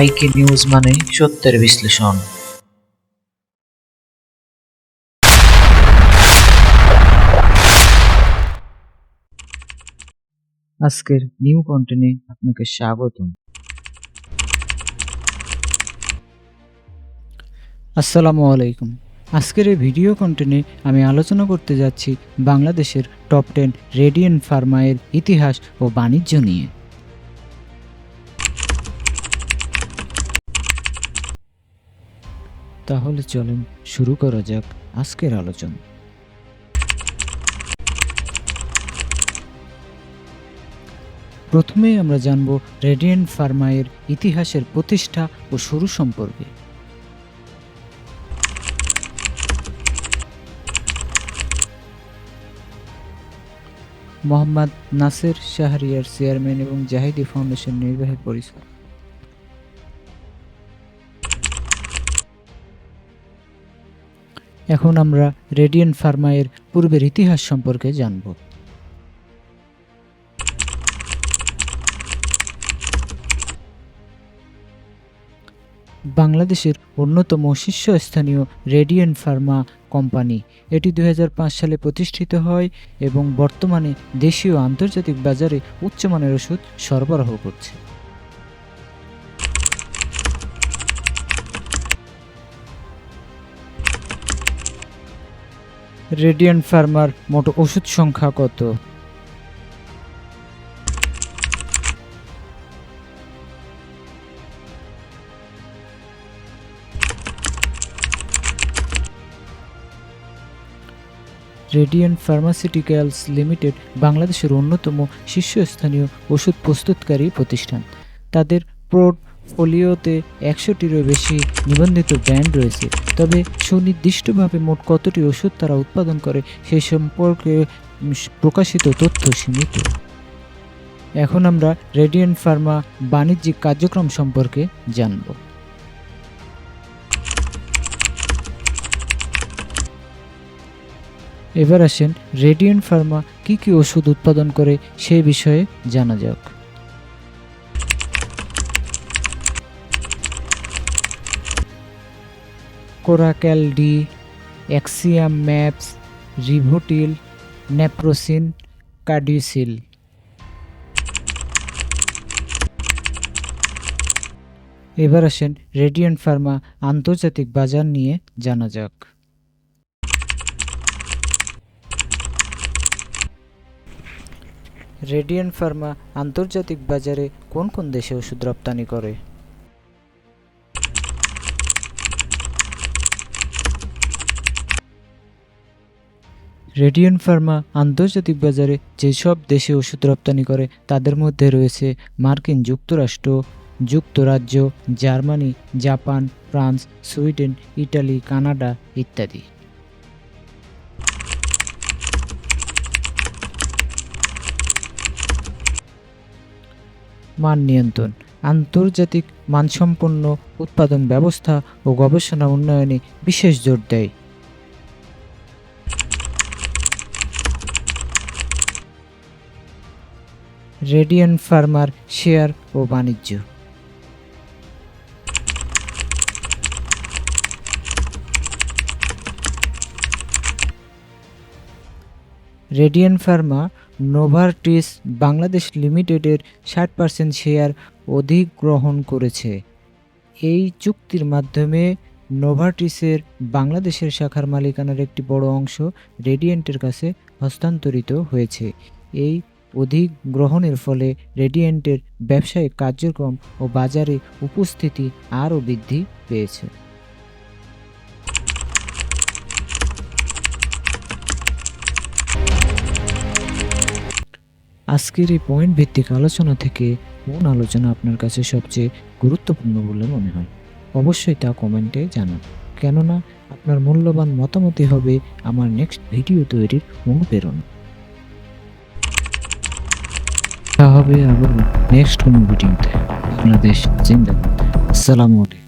আইকে নিউজ মানে সত্যের বিশ্লেষণ। আজকের নিউ কন্টেন্টে আপনাকে স্বাগতম। আসসালামু আলাইকুম। আজকের এই ভিডিও কন্টেন্টে আমি আলোচনা করতে যাচ্ছি বাংলাদেশের টপ টেন রেডিয়েন্ট ফার্মায়ের ইতিহাস ও বাণিজ্য নিয়ে। তাহলে চলেন শুরু করা যাক আজকের আলোচনা। প্রথমেই আমরা জানব রেডিয়েন্ট ফার্মায়ের ইতিহাসের প্রতিষ্ঠা ও শুরু সম্পর্কে। মোহাম্মদ নাসির শাহরিয়ার চেয়ারম্যান এবং জাহিদি ফাউন্ডেশন নির্বাহী পরিচালক। এখন আমরা রেডিয়েন্ট ফার্মায়ের পূর্বের ইতিহাস সম্পর্কে জানব। বাংলাদেশের অন্যতম শীর্ষস্থানীয় রেডিয়েন্ট ফার্মা কোম্পানি। এটি দু হাজার পাঁচ সালে প্রতিষ্ঠিত হয় এবং বর্তমানে দেশীয় আন্তর্জাতিক বাজারে উচ্চমানের ওষুধ সরবরাহ করছে। রেডিয়েন্ট ফার্মার মোট ওষুধ সংখ্যা কত? রেডিয়েন্ট ফার্মাসিউটিক্যালস লিমিটেড বাংলাদেশের অন্যতম শীর্ষস্থানীয় ওষুধ প্রস্তুতকারী প্রতিষ্ঠান। তাদের পোর্টফোলিওতে একশোটিরও বেশি নিবন্ধিত ব্র্যান্ড রয়েছে। তবে সুনির্দিষ্টভাবে মোট কতটি ওষুধ তারা উৎপাদন করে সেই সম্পর্কে প্রকাশিত তথ্য সীমিত। এখন আমরা রেডিয়েন্ট ফার্মা বাণিজ্যিক কার্যক্রম সম্পর্কে জানব। এবার আসেন রেডিয়েন্ট ফার্মা কি কি ওষুধ উৎপাদন করে সেই বিষয়ে জানা যাক। Coracal D Exium MUPS, Rivotril, Naprosyn কার্ডিসিল এবার আসেন রেডিয়েন্ট ফার্মা আন্তর্জাতিক বাজার নিয়ে জানা যাক। রেডিয়েন্ট ফার্মা আন্তর্জাতিক বাজারে কোন কোন দেশে ওষুধ রপ্তানি করে? রেডিয়েন্ট ফার্মা আন্তর্জাতিক বাজারে যেসব দেশে ওষুধ রপ্তানি করে, তাদের মধ্যে রয়েছে মার্কিন যুক্তরাষ্ট্র, যুক্তরাজ্য, Germany, Japan, France, Sweden, Italy, Canada ইত্যাদি। মান নিয়ন্ত্রণ, আন্তর্জাতিক মানসম্পন্ন উৎপাদন ব্যবস্থা ও গবেষণা উন্নয়নে বিশেষ জোর দেয়। রেডিয়ান ফার্মার শেয়ার ও বাণিজ্য। রেডিয়ান ফার্মা নোভার্টিস বাংলাদেশ লিমিটেডের ষাট পার্সেন্ট শেয়ার অধিগ্রহণ করেছে। এই চুক্তির মাধ্যমে নোভার্টিসের বাংলাদেশের শাখার মালিকানার একটি বড় অংশ রেডিয়েন্টের কাছে হস্তান্তরিত হয়েছে। এই অধিগ্রহণের ফলে রেডিয়েন্টের ব্যবসায়িক কার্যক্রম ও বাজারে উপস্থিতি আরও বৃদ্ধি পেয়েছে। আজকের এই পয়েন্ট ভিত্তিক আলোচনা থেকে কোন আলোচনা আপনার কাছে সবচেয়ে গুরুত্বপূর্ণ বলে মনে হয়? অবশ্যই তা কমেন্টে জানান। কেননা, আপনার মূল্যবান মতামতই হবে আমার নেক্সট ভিডিও তৈরির অনুপ্রেরণা। দেখা হবে আবার নেক্সট কোনো ভিডিওতে বাংলাদেশ জিন্দাবাদ। আসসালামু আলাইকুম।